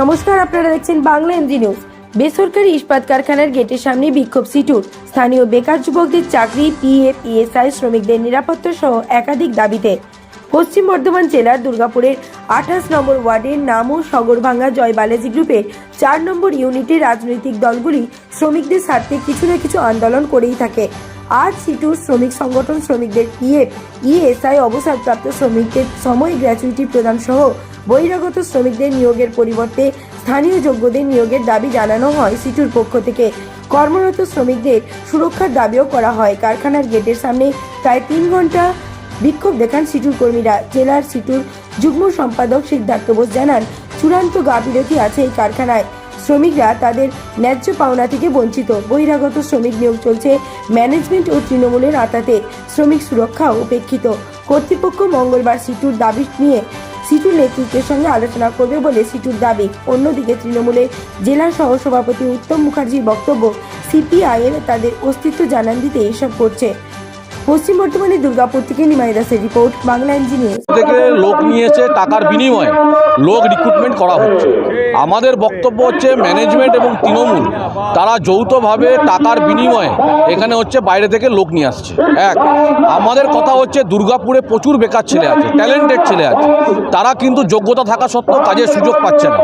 নমস্কার, আপনারা দেখছেন বাংলা এমজি নিউজ বেসরকারি ইস্পাত কারখানার গেটের সামনে বিক্ষোভ সিটুর। স্থানীয় বেকার যুবকদের চাকরি পিএফ ইএসআই শ্রমিকদের নিরাপত্তা সহ একাধিক দাবিতে। পশ্চিম বর্ধমান জেলার দুর্গাপুরের আঠাশ নম্বর ওয়ার্ডের নামও সগরভাঙ্গা জয় বালাজি গ্রুপের চার নম্বর ইউনিটের রাজনৈতিক দলগুলি শ্রমিকদের স্বার্থে কিছু না কিছু আন্দোলন করেই থাকে। আজ সিটুর শ্রমিক সংগঠন শ্রমিকদের পিএফ ইএসআই অবসরপ্রাপ্ত শ্রমিকদের সময় গ্র্যাচুইটি প্রদান সহ বহিরাগত শ্রমিকদের নিয়োগের পরিবর্তে স্থানীয় যোগ্যদের নিয়োগের দাবি জানানো হয় সিটুর পক্ষ থেকে। কর্মরত শ্রমিকদের সুরক্ষার দাবিও করা হয়। কারখানার গেটের সামনে প্রায় তিন ঘণ্টা বিক্ষোভ দেখান সিটুর কর্মীরা। জেলার সিটুর যুগ্ম সম্পাদক সিদ্ধার্থ বোস জানান, চূড়ান্ত গা গাফিলতি আছে এই কারখানায়। শ্রমিকরা তাদের ন্যায্য পাওনা থেকে বঞ্চিত। বহিরাগত শ্রমিক নিয়োগ চলছে ম্যানেজমেন্ট ও তৃণমূলের আতাতে। শ্রমিক সুরক্ষা উপেক্ষিত। কর্তৃপক্ষ মঙ্গলবার সিটুর দাবি নিয়ে সিটুর নেতৃত্বের সঙ্গে আলোচনা করবে বলে সিটুর দাবি। অন্যদিকে তৃণমূলের জেলা সহসভাপতি উত্তম মুখার্জির বক্তব্য সিপিআইএম তাদের অস্তিত্ব জানান দিতে এসব করছে। পশ্চিম বর্ধমানের দুর্গাপুর থেকে নিমাই দাসের রিপোর্ট, বাংলা ইঞ্জিনিয়ার লোক নিয়েছে টাকার বিনিময়ে। লোক রিক্রুটমেন্ট করা হচ্ছে। আমাদের বক্তব্য হচ্ছে ম্যানেজমেন্ট এবং তৃণমূল। তারা যৌথভাবে টাকার বিনিময়ে এখানে হচ্ছে বাইরে থেকে লোক নিয়ে আসছে। এক, আমাদের কথা হচ্ছে দুর্গাপুরে প্রচুর বেকার ছেলে আছে ট্যালেন্টেড ছেলে আছে। তারা কিন্তু যোগ্যতা থাকা সত্ত্বেও কাজের সুযোগ পাচ্ছে না।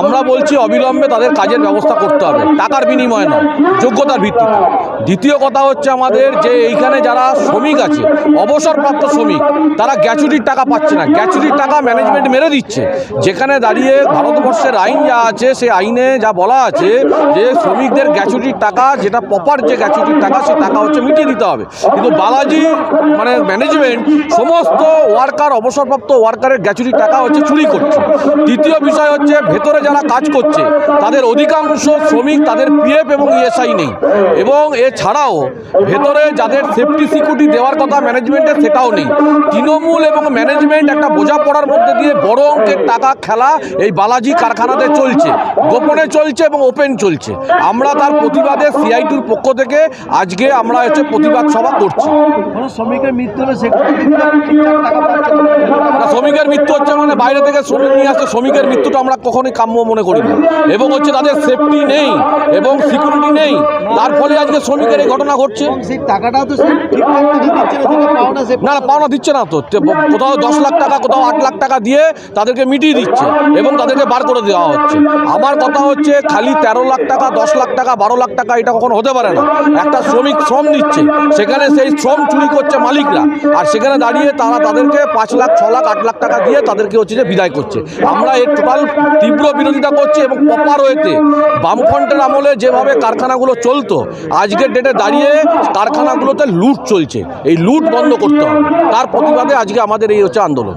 আমরা বলছি অবিলম্বে তাদের কাজের ব্যবস্থা করতে হবে। টাকার বিনিময়ে নয়, যোগ্যতার ভিত্তিতে। দ্বিতীয় কথা হচ্ছে আমাদের যে এইখানে যারা শ্রমিক আছে, অবসরপ্রাপ্ত শ্রমিক, তারা গ্যাচুরির টাকা পাচ্ছে না। গ্যাচুরির টাকা ম্যানেজমেন্ট মেরে দিচ্ছে। যেখানে দাঁড়িয়ে ভারতবর্ষের আইন যা আছে, সে আইনে যা বলা আছে যে শ্রমিকদের গ্যাচুরির টাকা, যেটা প্রপার যে গ্যাচুরির টাকা, সে টাকা হচ্ছে মিটিয়ে দিতে হবে। কিন্তু বালাজি মানে ম্যানেজমেন্ট সমস্ত ওয়ার্কার অবসরপ্রাপ্ত ওয়ার্কারের গ্যাচুরির টাকা হচ্ছে চুরি করছে। তৃতীয় বিষয় হচ্ছে ভেতরে যারা কাজ করছে, তাদের অধিকাংশ শ্রমিক, তাদের পিএফ এবং ইএসআই নেই। এবং এছাড়াও ভেতরে যাদের সেফটি সিকিউরিটি দেওয়ার কথা ম্যানেজমেন্টের সেটাও নেই। তৃণমূল এবং ম্যানেজমেন্ট একটা বোঝাপড়ার মধ্যে দিয়ে বড় অঙ্কের টাকা খেলা এই বালাজি কারখানাতে চলছে। গোপনে চলছে এবং ওপেন চলছে। আমরা তার প্রতিবাদে সিআইটির পক্ষ থেকে আজকে আমরা হচ্ছে প্রতিবাদ সভা করছি। শ্রমিকের মৃত্যু শ্রমিকের মৃত্যু হচ্ছে মানে বাইরে থেকে শ্রমিক নিয়ে আসছে শ্রমিকের মৃত্যুটা আমরা কখনোই কাম্য মনে করি না। এবং হচ্ছে তাদের সেফটি নেই। এবং সিকিউরিটি নেই। তার ফলে আজকে শ্রমিকের এই ঘটনা ঘটছে। তো না পাওনা না পাওনা দিচ্ছে না তো। কোথাও দশ লাখ টাকা কোথাও আট লাখ টাকা দিয়ে তাদেরকে মিটিয়ে দিচ্ছে এবং তাদেরকে বার করে দেওয়া হচ্ছে। আমার কথা হচ্ছে খালি তেরো লাখ টাকা দশ লাখ টাকা বারো লাখ টাকা এটা কখনো হতে পারে না। একটা শ্রমিক শ্রম দিচ্ছে সেখানে সেই শ্রম চুরি করছে মালিকরা। আর সেখানে দাঁড়িয়ে তারা তাদেরকে পাঁচ লাখ ছ লাখ আট লাখ টাকা দিয়ে তাদেরকে হচ্ছে যে বিদায় করছে। আমরা এর টোটাল তীব্র বিরোধিতা করছি এবং প্রপার ওয়েতে বামফ্রন্টের আমলে যেভাবে কারখানাগুলো চলতো, আজকের ডেটে দাঁড়িয়ে কারখানাগুলোতে লুট চলছে। এই লুট বন্ধ করতে হবে। তার প্রতিবাদে আজকে আমাদের এই হচ্ছে আন্দোলন।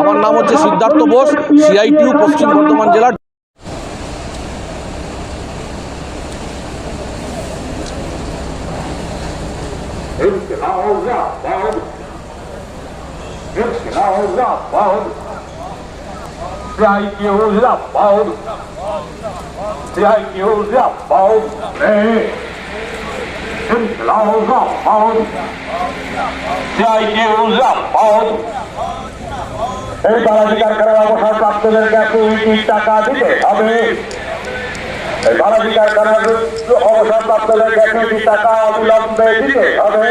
আমার নাম হচ্ছে সিদ্ধার্থ বোস সিআইটিউ পশ্চিম বর্ধমান জেলার। 在牛肉包哎，跟老肉包，在牛肉包。এই বালাধিকার করার অবসর প্রাপ্তদেরকে এক কোটি টাকা দিতে হবে বালাধিকার করার অবসর প্রাপ্তদেরকে এক কোটি টাকা অবিলম্বে দিতে হবে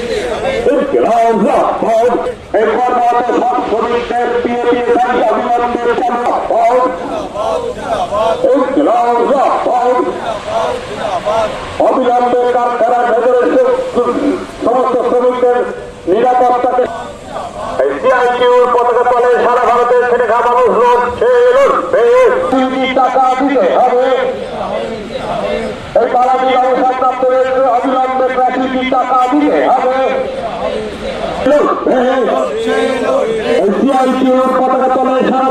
হবে এই ক্লাউজা এই অবসর প্রাপ্তদের অবিলম্বে গ্র্যাচুইটির টাকা দিতে হবে এই কর্মরত সব শ্রমিকদের পিএপিএস অবিলম্বে অবিলম্বে কারখানার ভেতরে সমস্ত শ্রমিকদের নিরাপত্তাকে সিআইটিউর পতাকা তলে সারা ভারতের খেটে খাওয়া মানুষ লড়ছে লড়বে দুইটি টাকা দিতে হবে এই বালাজি ব্যবসা প্রাপ্তদের অবিলম্বে গ্র্যাচুইটি টাকা দিতে হবে সিআইটিউর পতাকা তলায় সারা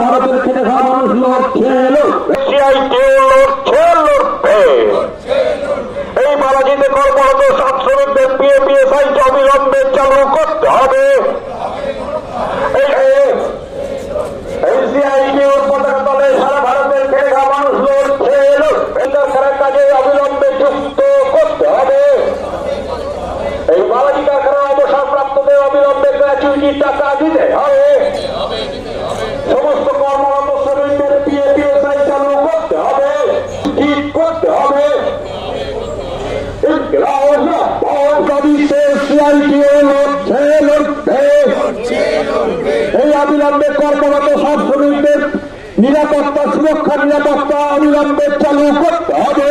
কর্মরত সব শ্রমিকদের নিরাপত্তা সুরক্ষা নিরাপত্তা অবিলম্বে চালু করতে হবে।